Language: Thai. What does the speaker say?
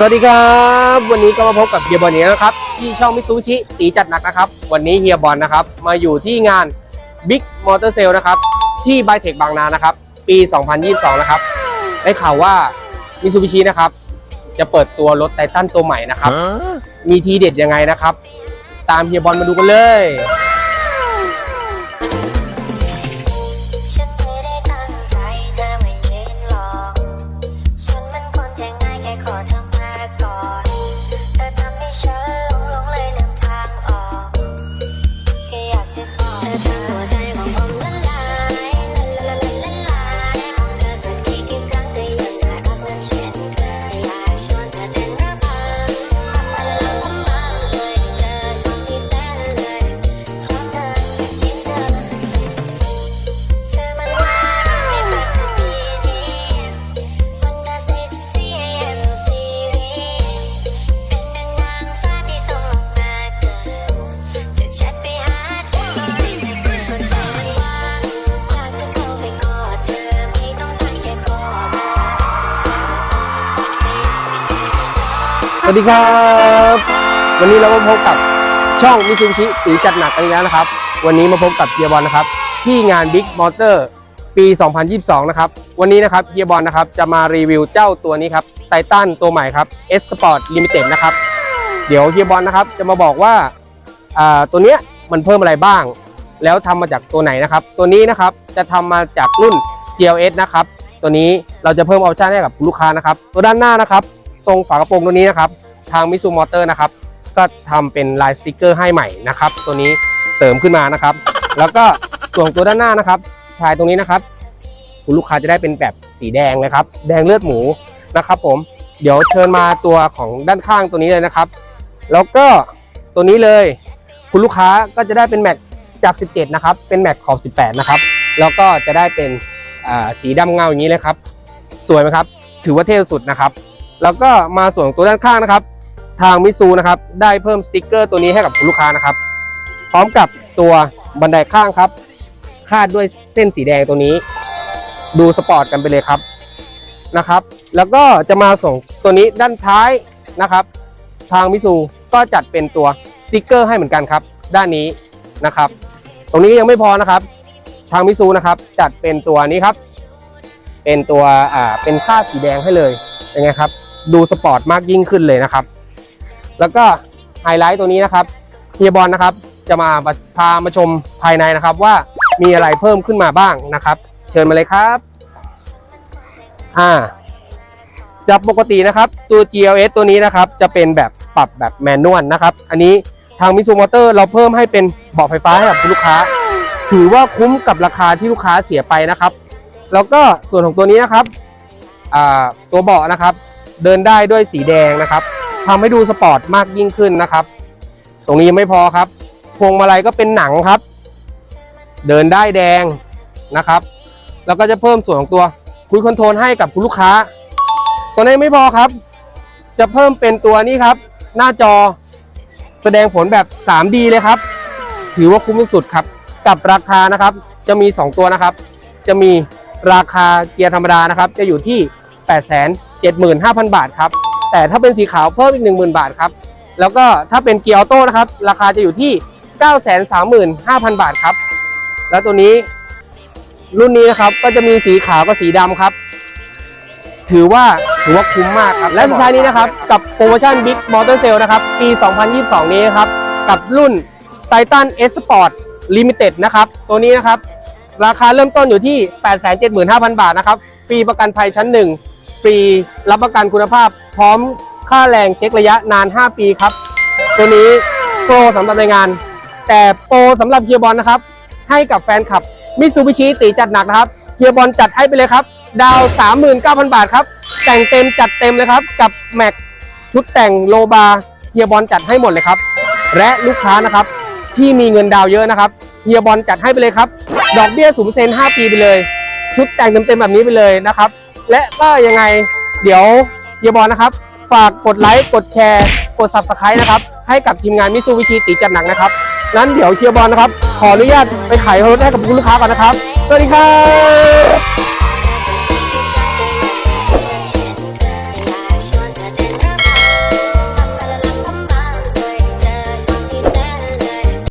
สวัสดีครับ วันนี้ก็มาพบกับเฮียบอลอีกแล้วนะครับที่ช่องมิตซูชิตีจัดหนักนะครับ วันนี้เฮียบอลนะครับ มาอยู่ที่งาน Big Motor Sale นะครับ ที่ไบเทคบางนานะครับ ปี 2022 นะครับ ได้ข่าวว่ามิตซูบิชินะครับ จะเปิดตัวรถไททันตัวใหม่นะครับ มีทีเด็ดยังไงนะครับ ตามเฮียบอลมาดูกันเลย วัสดีครับ วันนี้เรามาพบกับช่องมิซูบิชิตีจัดหนักกันอีกแล้วนะครับ วันนี้มาพบกับเฮียบอลนะครับ ที่งาน Big Motor ปี 2022 นะครับ วันนี้นะครับเฮียบอลนะครับจะมารีวิวเจ้าตัวนี้ครับไททันตัวใหม่ครับ S Sport Limited นะครับ เดี๋ยวเฮียบอลนะครับจะมาบอกว่าอ่าตัวเนี้ยมันเพิ่มอะไรบ้าง แล้วทำมาจากตัวไหนนะครับ ตัวนี้นะครับจะทำมาจากรุ่น GLS นะครับ ตัวนี้เราจะเพิ่มออปชั่นให้กับลูกค้านะครับ ตัวด้านหน้านะครับ ทรงฝากระโปรงตัวนี้นะครับ ทางมิซูมอเตอร์นะครับ ก็ทำเป็นลายสติกเกอร์ให้ใหม่นะครับ ตัวนี้เสริมขึ้นมานะครับ แล้วก็ส่วนตัวด้านหน้านะครับ ชายตรงนี้นะครับ คุณลูกค้าจะได้เป็นแบบสีแดงนะครับ แดงเลือดหมูนะครับผม เดี๋ยวเชิญมาตัวของด้านข้างตัวนี้เลยนะครับ แล้วก็ตัวนี้เลย คุณลูกค้าก็จะได้เป็นแม็กจาก 17 นะครับ เป็นแม็กขอบ 18 นะครับ แล้วก็จะได้เป็นสีดำเงาอย่างนี้เลยครับ สวยไหมครับ ถือว่าเท่สุดนะครับ แล้วก็มาส่วนของตัวด้านข้างนะครับ ทางมิซูนะครับ ได้เพิ่มสติกเกอร์ตัวนี้ให้กับลูกค้านะครับ พร้อมกับตัวบันไดข้างครับคาดด้วยเส้นสีแดงตัวนี้ ดูสปอร์ตกันไปเลยครับนะครับ แล้วก็จะมาส่งตัวนี้ด้านท้ายนะครับ ทางมิซูก็จัดเป็นตัวสติกเกอร์ให้เหมือนกันครับ ด้านนี้นะครับ ตรงนี้ยังไม่พอนะครับ ทางมิซูนะครับ จัดเป็นตัวนี้ครับ เป็นตัวอ่าเป็นค่าดสีแดงให้เลยยังไงครับ ดูสปอร์ตมากยิ่งขึ้นเลยนะครับ แล้วก็ไฮไลท์ตัวนี้นะครับเฮียบอลนะครับ จะมาพามาชมภายในนะครับ ว่ามีอะไรเพิ่มขึ้นมาบ้างนะครับ เชิญมาเลยครับ อ่าจากปกตินะครับตัว GLS ตัวนี้นะครับ จะเป็นแบบปรับแบบแมนนวลนะครับ อันนี้ทางมิซูมอเตอร์เราเพิ่มให้เป็นเบาะไฟฟ้าให้กับลูกค้า ถือว่าคุ้มกับราคาที่ลูกค้าเสียไปนะครับ แล้วก็ส่วนของตัวนี้นะครับอ่าตัวเบาะนะครับ เดินได้ด้วยสีแดงนะครับทำให้ดูสปอร์ตมากยิ่งขึ้นนะครับ ตรงนี้ยังไม่พอครับ พวงมาลัยก็เป็นหนังครับ เดินได้แดงนะครับ แล้วก็จะเพิ่มส่วนของตัวคุยคอนโทรลให้กับคุณลูกค้า ตัวนี้ไม่พอครับ จะเพิ่มเป็นตัวนี้ครับ หน้าจอแสดงผลแบบ 3D เลยครับ ถือว่าคุ้มที่สุดครับ กับราคานะครับ จะมี 2 ตัวนะครับ จะมีราคาเกียร์ธรรมดานะครับ จะอยู่ที่ 75,000 บาทครับ แต่ถ้าเป็นสีขาวเพิ่มอีก 10,000 บาทครับ แล้วก็ถ้าเป็นเกียร์ออโต้นะครับ ราคาจะอยู่ที่ 935,000 บาทครับ แล้วตัวนี้รุ่นนี้นะครับก็จะมีสีขาวกับสีดำครับ ถือว่าถือว่าคุ้มมากครับ และสุดท้ายนี้นะครับ กับโปรโมชั่น Big Motor Sale นะครับ ปี 2022 นี้นะครับ กับรุ่น Titan S Sport Limited นะครับ ตัวนี้นะครับ ราคาเริ่มต้นอยู่ที่ 875,000 บาทนะครับ ฟรีประกันภัยชั้น 1 ฟรี รับประกันคุณภาพ พร้อมค่าแรงเช็คระยะนาน 5 ปีครับ ตัวนี้โปรสำหรับในงาน แต่โปรสำหรับเฮียร์บอลนะครับ ให้กับแฟนคลับมิตซูบิชิตีจัดหนักนะครับเฮียร์บอลจัดให้ไปเลยครับ ดาว 39,000 บาทครับ แต่งเต็มจัดเต็มเลยครับ กับแม็กชุดแต่งโลบาเฮียบอลจัดให้หมดเลยครับ และลูกค้านะครับที่มีเงินดาวเยอะนะครับเฮียบอลจัดให้ไปเลยครับ ดอกเบี้ยสูงเซน5ปีไปเลย ชุดแต่งเต็มๆแบบนี้ไปเลยนะครับ และก็ยังไงเดี๋ยวเฮียบอลนะครับ ฝากกดไลค์กดแชร์กด subscribe นะครับ ให้กับทีมงานมิสูวิชีตีจัดหนักนะครับนั้นเดี๋ยวเฮียบอลนะครับ ขออนุญาตไปขายรถให้กับคุณลูกค้าก่อนนะครับสวัสดีครับ